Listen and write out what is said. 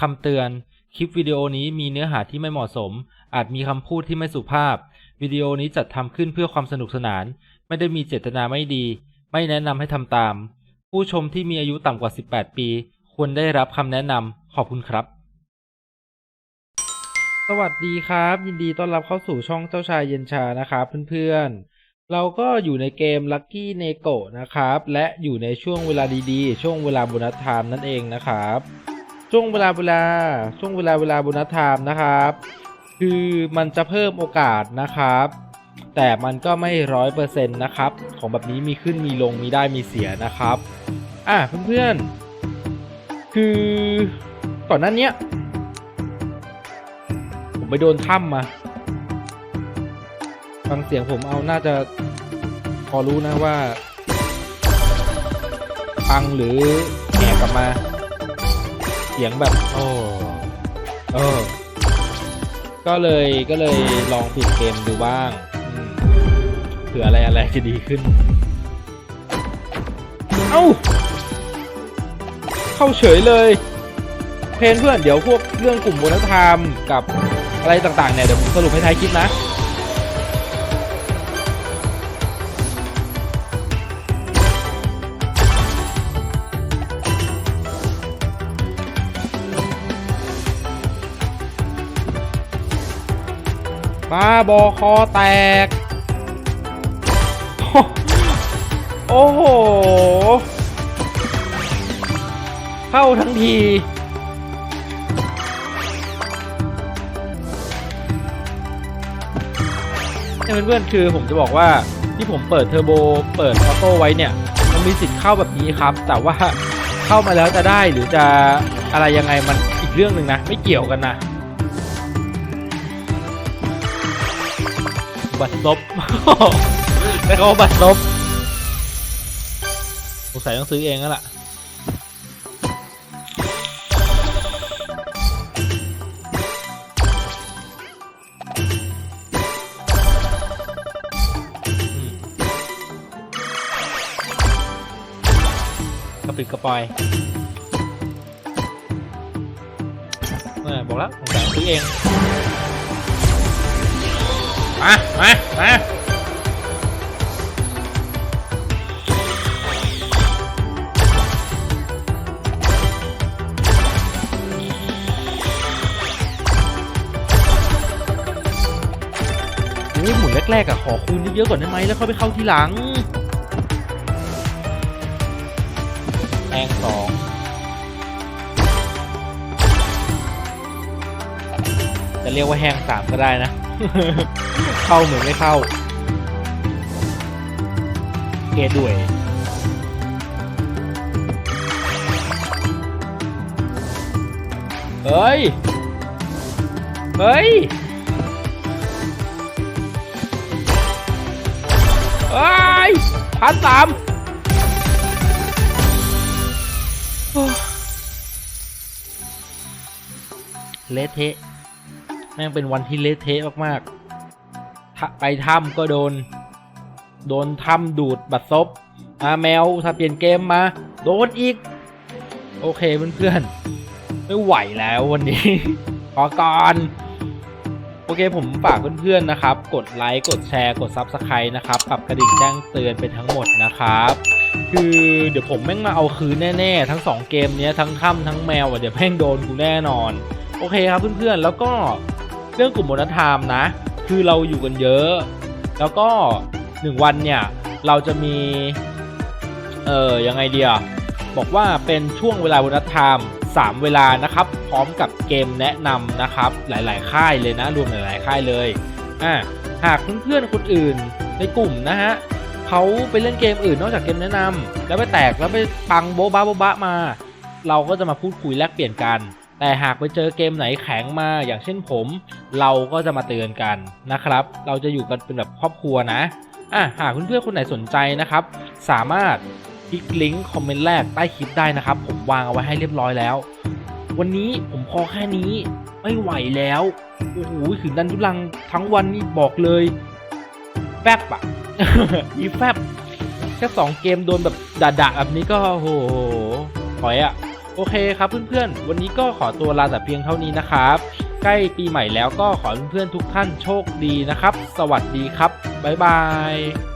คำเตือน คลิปวิดีโอนี้มีเนื้อหาที่ไม่เหมาะสม อาจมีคำพูดที่ไม่สุภาพ วิดีโอนี้จัดทำขึ้นเพื่อความสนุกสนาน ไม่ได้มีเจตนาไม่ดี ไม่แนะนำให้ทำตาม ผู้ชมที่มีอายุต่ำกว่า 18 ปี ควรได้รับคำแนะนำขอบคุณครับ สวัสดีครับ ยินดีต้อนรับเข้าสู่ช่องเจ้าชายเย็นชานะครับเพื่อนๆเราก็อยู่ในเกม Lucky n e g o นะครับ และอยู่ในช่วงเวลาดีๆ ช่วงเวลาโบนัสไทม์นั่นเองนะครับ ช่วงเวลาเวลาช่วงเวลาเวลาโบนัสไทม์นะครับ คือมันจะเพิ่มโอกาสนะครับ แต่มันก็ไม่ร้อยเปอร์เซ็นต์นะครับ ของแบบนี้มีขึ้นมีลงมีได้มีเสียนะครับอะเพื่อนๆ คือก่อนหน้าเนี้ยผมไปโดนถ้ำมาฟังเสียงผมเอาน่าจะพอรู้นะว่า ฟังหรือแหกกลับมา สียงแบบโอ้เออ ก็เลยก็เลยลองปิดเกมดูบ้างเผื่ออะไรอะไรจะดีขึ้น เอ้า เข้าเฉยเลย เพนเพื่อนเดี๋ยวพวกเรื่องกลุ่มวัฒนธรรมกับอะไรต่างๆเนี่ย เดี๋ยวผมสรุปให้ท้ายคลิปนะ บ้าบอคอแตก โอ้โห เข้าทั้งที เนี่ยเพื่อนๆคือผมจะบอกว่าที่ผมเปิดเทอร์โบเปิดออโต้ไว้เนี่ย มันมีสิทธิ์เข้าแบบนี้ครับ แต่ว่าเข้ามาแล้วจะได้หรือจะอะไรยังไงมันอีกเรื่องหนึ่งนะ ไม่เกี่ยวกันนะ บัตรซบแล้วก็บัตรซบสงสัยต้องซื้อเองแล้วล่ะกระปิดกระปอยบอกแล้วผมสั่งซื้อเอง มามามาโอ้ยหมุนแรกๆอะขอคูณเยอะๆก่อนได้ไหมแล้วค่อยไปเข้าทีหลังแองสอง จะเรียกว่าแห้งสามก็ได้นะ เข้าเหมือนไม่เข้า เกด้วยเฮ้ย เฮ้ยเฮ้ยพันสามเละเทะ แม่งเป็นวันที่เละเทะมากๆ ไปถ้ำก็โดน โดนถ้ำดูดบัตรซบอาแมวถ้าเปลี่ยนเกมมา โดนอีก โอเคเพื่อนๆ ไม่ไหวแล้ววันนี้พอก่อน โอเคผมฝากเพื่อนๆนะครับ กดไลค์กดแชร์กด Subscribe นะครับปรับกระดิ่งแจ้งเตือนเป็นทั้งหมดนะครับคือเดี๋ยวผมแม่งมาเอาคืนแน่ๆ ทั้ง 2 เกมเนี้ยทั้งถ้ำทั้งแมวอะเดี๋ยวแม่งโดนกูแน่นอน โอเคครับเพื่อนๆ แล้วก็ เรื่องกลุ่มโมนธรรมนะ คือเราอยู่กันเยอะ แล้วก็1วันเนี่ยเราจะมี เออยังไงเดียบอกว่าเป็นช่วงเวลาโบนัสไทม์3เวลานะครับ พร้อมกับเกมแนะนำนะครับ หลาย ๆ ค่ายเลยนะรวมหลาย ๆ ค่ายเลยอ่าหากเพื่อนๆคนอื่นในกลุ่มนะฮะเขาไปเล่นเกมอื่นนอกจากเกมแนะนำแล้วไปแตกแล้วไปปังโบ๊ะบ้าโบ๊ะบ้ามา เราก็จะมาพูดคุยแลกเปลี่ยนกัน แต่หากไปเจอเกมไหนแข็งมาอย่างเช่นผม เราก็จะมาเตือนกันนะครับ เราจะอยู่กันเป็นแบบครอบครัวนะอะหากเพื่อนๆคนไหนสนใจนะครับ สามารถคลิกลิงก์คอมเมนต์แรกใต้คลิปได้นะครับ ผมวางเอาไว้ให้เรียบร้อยแล้ว วันนี้ผมพอแค่นี้ไม่ไหวแล้วโอ้โหขืนดันทุลังทั้งวันนี่บอกเลยแฟบอะอีแฟบแค่สองเกมโดนแบบด่าๆแบบนี้ก็โอ้โหถอยอะ โอเคครับเพื่อนๆ วันนี้ก็ขอตัวลาแต่เพียงเท่านี้นะครับ ใกล้ปีใหม่แล้วก็ขอเพื่อนๆทุกท่านโชคดีนะครับ สวัสดีครับ บ๊ายบาย